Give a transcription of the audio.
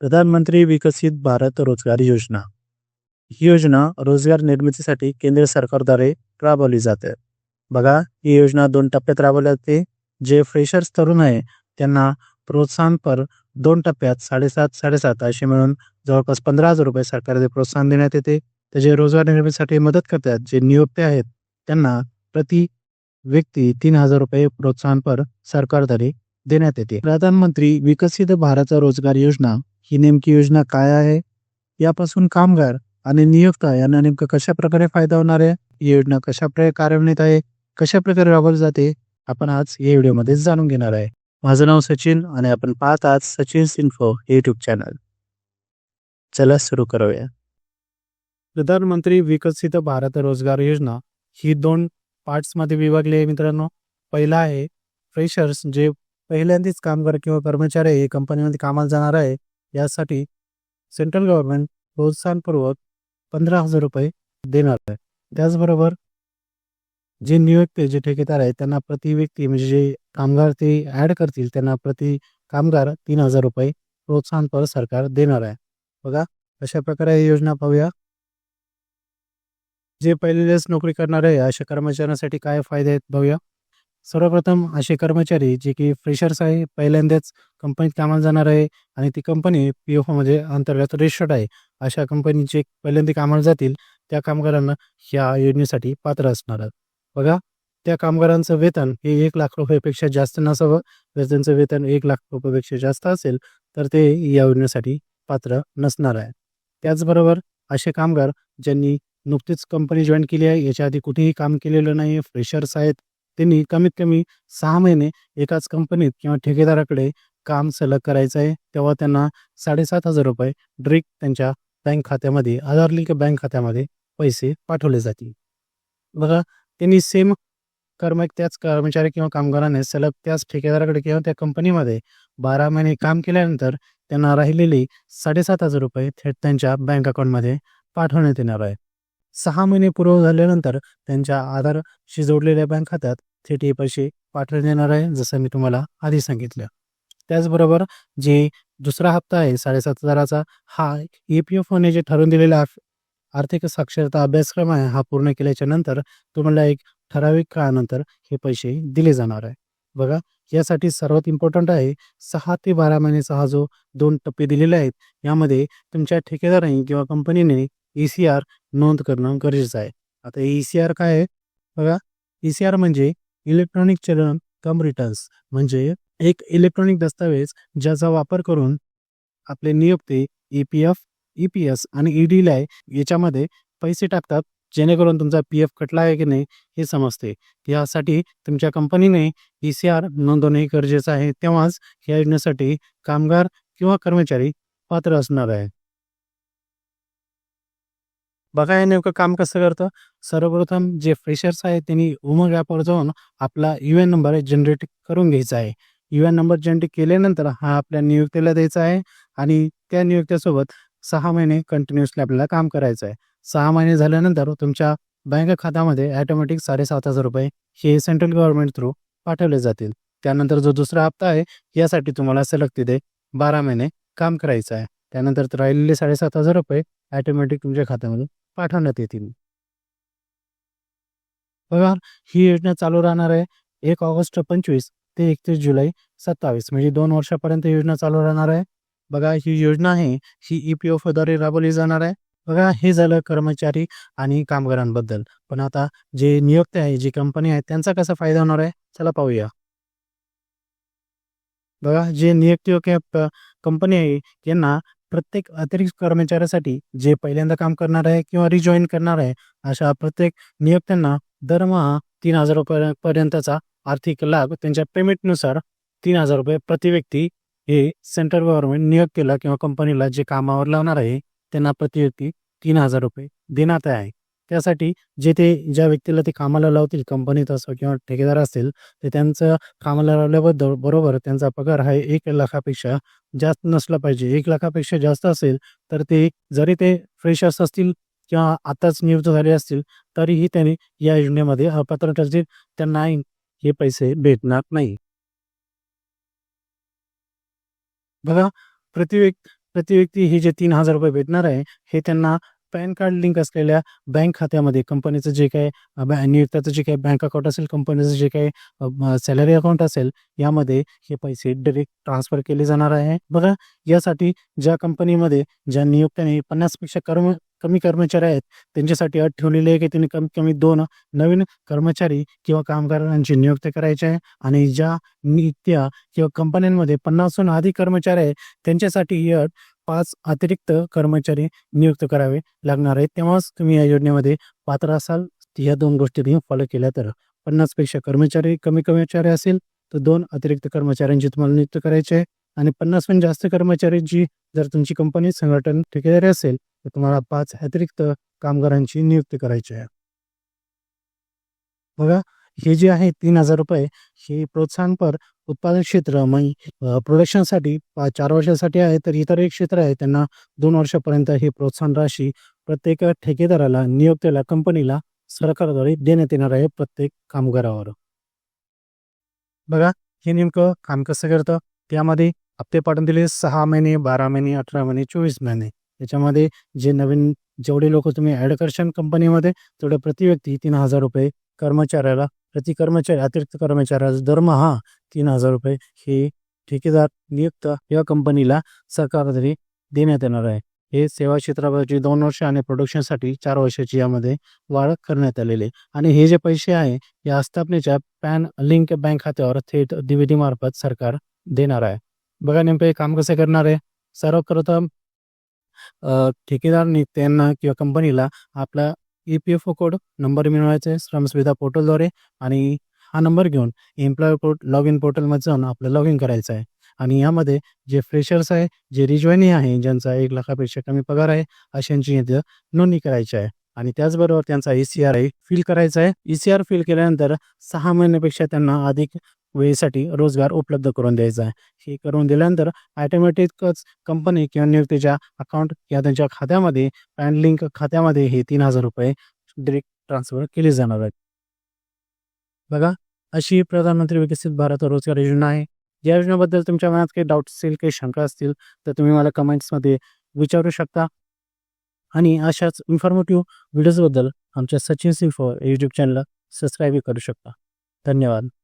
प्रधानमंत्री विकसित भारत रोजगार योजना. ही योजना रोजगार निर्मितीसाठी केंद्र सरकारद्वारे राबवली जाते. बघा ही योजना दोन टप्प्यात राबवली जाते जे फ्रेशर्स तरुण आहे त्यांना प्रोत्साहनपर दोन टप्प्यात साडेसात साडेसात असे मिळून जवळपास पंधरा हजार रुपये सरकारचे प्रोत्साहन देण्यात येते. त्याचे रोजगार निर्मितीसाठी मदत करतात जे नियुक्ते आहेत त्यांना प्रति व्यक्ती तीन हजार रुपये प्रोत्साहनपर सरकारद्वारे देण्यात येते. प्रधानमंत्री विकसित भारत रोजगार योजना ही नेमकी योजना काय आहे? यापासून कामगार आणि नियोक्ता यांना नेमकं कशा प्रकारे फायदा होणार आहे? ही योजना कशा प्रकारे कार्यान्वित आहे? कशा प्रकारे राबवली जाते? आपण आज या व्हिडिओमध्ये जाणून घेणार आहे. माझं नाव सचिन आणि आपण पाहत आहात सचिन सिन्फो युट्यूब चॅनल. चला सुरू करूया. प्रधानमंत्री विकसित भारत रोजगार योजना. ही दोन पार्ट्समध्ये विभागली आहे मित्रांनो. पहिला आहे फ्रेशर्स जे पहिल्यांदाच कामगार किंवा कर्मचारी हे कंपनीमध्ये कामाला जाणार आहे. यासाठी सेंट्रल गव्हर्नमेंट प्रोत्साहनपूर्वक पंधरा हजार रुपये देणार आहे. त्याचबरोबर जे नियुक्ते जे ठेकेदार आहेत त्यांना प्रति व्यक्ती म्हणजे जे कामगार ते ॲड करतील त्यांना प्रति कामगार तीन हजार रुपये प्रोत्साहनपर सरकार देणार आहे. बघा अशा प्रकारे ही योजना पाहूया. जे पहिलेच नोकरी करणार आहे अशा कर्मचाऱ्यांसाठी काय फायदे आहेत बघूया. सर्वप्रथम असे कर्मचारी जे की फ्रेशर्स आहे पहिल्यांदाच कंपनीत कामाला जाणार आहे आणि ती कंपनी पी एफमध्ये अंतर्गत रजिस्टर्ड आहे. अशा कंपनीचे पहिल्यांदा कामाला जातील त्या कामगारांना ह्या योजनेसाठी पात्र असणार आहेत. बघा त्या कामगारांचं वेतन हे एक लाख रुपयापेक्षा जास्त नसावं. जर त्यांचं वेतन एक लाख रुपयापेक्षा जास्त असेल तर ते या योजनेसाठी पात्र नसणार आहे त्याचबरोबर असे कामगार ज्यांनी नुकतीच कंपनी जॉईन केली आहे याच्या आधी कुठेही काम केलेलं नाही फ्रेशर्स आहेत त्यांनी कमीत कमी सहा महिने एकाच कंपनीत किंवा ठेकेदाराकडे काम सलग करायचं आहे. तेव्हा त्यांना साडेसात हजार रुपये ड्रिक त्यांच्या बँक खात्यामध्ये आधार लिंक बँक खात्यामध्ये पैसे पाठवले जातील. बघा त्यांनी सेम कर्म त्याच कर्मचारी किंवा कामगाराने सलग त्याच ठेकेदाराकडे किंवा त्या कंपनीमध्ये बारा महिने काम केल्यानंतर त्यांना राहिलेली साडेसात हजार रुपये थेट त्यांच्या बँक अकाउंटमध्ये पाठवण्यात येणार आहे. सहा महिने पूर्व झाल्यानंतर त्यांच्या आधारशी जोडलेल्या बँक खात्यात थेट हे पैसे पाठवण्यात येणार आहे जसं मी तुम्हाला आधी सांगितलं. त्याचबरोबर जे दुसरा हप्ता आहे साडेसात हजाराचा हा ई पी एफ ओने जे ठरवून दिलेला आर्थिक साक्षरता अभ्यासक्रम आहे हा पूर्ण केल्याच्यानंतर तुम्हाला एक ठराविक काळानंतर हे पैसे दिले जाणार आहे. बघा यासाठी सर्वात इम्पॉर्टंट आहे सहा ते बारा महिन्याचा हा जो दोन टप्पे दिलेले आहेत यामध्ये तुमच्या ठेकेदाराने किंवा कंपनीने ई सी आर नोंद करणं गरजेचं आहे. आता ई सी आर काय आहे? बघा ई सी आर म्हणजे इलेक्ट्रॉनिक चलन कम रिटर्न्स म्हणजे एक इलेक्ट्रॉनिक दस्तावेज ज्याचा वापर करून आपले नियुक्ते E P F E P S आणि ई डी लाय याच्यामध्ये पैसे टाकतात जेणेकरून तुमचा पी एफ कटला आहे की नाही हे समजते. यासाठी तुमच्या कंपनीने ई सी आर नोंदवणे गरजेचं आहे. तेव्हाच या योजनेसाठी कामगार किंवा कर्मचारी पात्र असणार आहे. बघा हे नेमकं काम कसं करतं? सर्वप्रथम जे फ्रेशर्स आहेत त्यांनी उमंग ॲपवर जाऊन आपला यू एन नंबर जनरेट करून घ्यायचा आहे. यू एन नंबर जनरेट केल्यानंतर हा आपल्या नियुक्तीला द्यायचा आहे आणि त्या नियुक्त्यासोबत सहा महिने कंटिन्युअसली आपल्याला काम करायचं आहे. सहा महिने झाल्यानंतर तुमच्या बँक खात्यामध्ये ॲटोमॅटिक साडेसात हजार रुपये हे सेंट्रल गव्हर्नमेंट थ्रू पाठवले जातील. त्यानंतर जो दुसरा हप्ता आहे यासाठी तुम्हाला सलग तिथे बारा महिने काम करायचं आहे. त्यानंतर राहिलेले साडेसात हजार रुपये ॲटोमॅटिक तुमच्या खात्यामध्ये पाठवण्यात येतील. बघा ही योजना चालू राहणार आहे एक ऑगस्ट पंचवीस ते एकतीस जुलै सत्तावीस. म्हणजे दोन वर्षापर्यंत योजना चालू राहणार आहे. बघा ही योजना आहे ही ई पी एफद्वारे राबवली जाणार आहे. बघा हे झालं कर्मचारी आणि कामगारांबद्दल. पण आता जे नियोक्ते आहे जी कंपनी आहे त्यांचा कसा फायदा होणार आहे? चला पाहूया. बघा जे नियुक्ती कंपनी आहे यांना प्रत्येक अतिरिक्त कर्मचाऱ्यासाठी जे पहिल्यांदा काम करणार आहे किंवा रिजॉईन करणार आहे अशा प्रत्येक नियोक्त्यांना दरमहा तीन हजार रुपयापर्यंतचा आर्थिक लाभ त्यांच्या पेमेंटनुसार तीन हजार रुपये प्रति व्यक्ती हे सेंट्रल गव्हर्नमेंट नियुक्तीला किंवा कंपनीला जे कामावर लावणार आहे त्यांना प्रति व्यक्ती तीन हजार रुपये देण्यात आहे. त्यासाठी जे ते ज्या व्यक्तीला ते कामाला लावतील कंपनीत असो किंवा ठेकेदार असेल ते त्यांचं कामाला लावल्याबद्दल बरोबर त्यांचा पगार हा एक लाखापेक्षा जास्त नसला पाहिजे. एक लाखापेक्षा जास्त असेल तर ते जरी ते फ्रेशर्स असतील किंवा आताच नियुक्त झाले असतील तरीही त्यांनी या योजनेमध्ये अपात्र ठरतील. त्यांना हे पैसे भेटणार नाही. बघा प्रति व्यक्ती प्रति व्यक्ती हे जे तीन हजार रुपये भेटणार आहे हे त्यांना पॅन कार्ड लिंक असलेल्या बँक खात्यामध्ये कंपनीचं जे काही अ, नियुक्ताचं जे काही बँक अकाउंट असेल कंपनीचं जे काही सॅलरी अकाउंट असेल यामध्ये हे पैसे डायरेक्ट ट्रान्सफर केले जाणार आहे. बघा यासाठी ज्या कंपनीमध्ये ज्या नियुक्त्याने पन्नासपेक्षा कर्म कमी कर्मचारी आहेत त्यांच्यासाठी अट ठेवलेली आहे की त्यांनी कमीत कमी दोन नवीन कर्मचारी किंवा कामगारांची नियुक्ती करायची आहे आणि ज्या नियुक्त्या किंवा कंपन्यांमध्ये पन्नासहून अधिक कर्मचारी आहेत त्यांच्यासाठी ही अट पाच अतिरिक्त कर्मचारी नियुक्त करावे लागणार आहेत. तेव्हाच तुम्ही या योजनेमध्ये पात्र असाल. या दोन गोष्टी तुम्ही फॉलो केल्या तर. पन्नासपेक्षा कर्मचारी कमी कर्मचारी असेल तर दोन अतिरिक्त कर्मचाऱ्यांची तुम्हाला नियुक्त करायची आहे. आणि पन्नासहून जास्त कर्मचाऱ्यांची जर तुमची कंपनी संघटन ठेकेदारी असेल तर तुम्हाला पाच अतिरिक्त कामगारांची नियुक्ती करायची आहे. बघा हे जे आहे तीन हजार रुपये हे प्रोत्साहनपर उत्पादन क्षेत्र मग प्रोडक्शनसाठी पा चार वर्षासाठी आहे तर इतर एक क्षेत्र आहे त्यांना दोन वर्षापर्यंत हे प्रोत्साहन राशी प्रत्येक ठेकेदाराला नियोक्त्याला कंपनीला सरकारद्वारे देण्यात येणार आहे प्रत्येक कामगारावर. बघा हे नेमकं काम कसं करतं? त्यामध्ये हप्ते पाठवून दिले सहा महिने बारा महिने अठरा महिने चोवीस महिने. त्याच्यामध्ये जे नवीन जेवढे लोक तुम्ही ॲड करशाल कंपनीमध्ये तेवढे प्रति व्यक्ती तीन हजार रुपये कर्मचाऱ्याला प्रति कर्मचारी अतिरिक्त कर्मचाऱ्याचा दरमहा तीन हजार रुपये हे ठेकेदार नियुक्त या कंपनीला सरकारद्वारे देण्यात येणार आहे. हे सेवा क्षेत्रावरची दोन वर्ष आणि प्रोडक्शनसाठी चार वर्षाची यामध्ये वाढ करण्यात आलेली आहे. आणि हे जे पैसे आहे या आस्थापनेच्या पॅन लिंक बँक खात्यावर थेट डीबीटी मार्फत सरकार देणार आहे. बघा नेमकं हे काम कसे करणार आहे. सर्वप्रथम ठेकेदारनी ठेकेदार नियुक्त्यांना किंवा कंपनीला आपला E P F O code number मिळवायचा आहे श्रमसुविधा पोर्टलद्वारे आणि हा नंबर घेऊन एम्प्लॉय पोर्ट लॉग इन पोर्टलमध्ये जाऊन आपलं लॉग इन करायचं आहे. आणि यामध्ये जे फ्रेशर्स आहे जे रिजॉईनी आहे ज्यांचा एक लाखापेक्षा कमी पगार आहे अशांची इथं नोंदणी करायची आहे. आणि त्याचबरोबर त्यांचा ई सी आर आहे फिल करायचा आहे. ई सी आर फिल केल्यानंतर सहा महिन्यापेक्षा त्यांना अधिक वेळेसाठी रोजगार उपलब्ध करून द्यायचा आहे. हे करून दिल्यानंतर ॲटोमॅटिकच कंपनी किंवा नियुक्तीच्या अकाउंट किंवा त्यांच्या खात्यामध्ये पॅन लिंक खात्यामध्ये हे तीन हजार रुपये डिरेक्ट ट्रान्सफर केले जाणार आहेत. बघा अशी प्रधानमंत्री विकसित भारत रोजगार योजना आहे. या योजनेबद्दल तुमच्या मनात काही डाऊट असतील काही शंका असतील तर तुम्ही मला कमेंट्समध्ये विचारू शकता. आणि अशाच इन्फॉर्मेटिव्ह व्हिडिओजबद्दल आमच्या सचिन सिंह यूट्यूब चॅनलला सबस्क्राईबही करू शकता. धन्यवाद.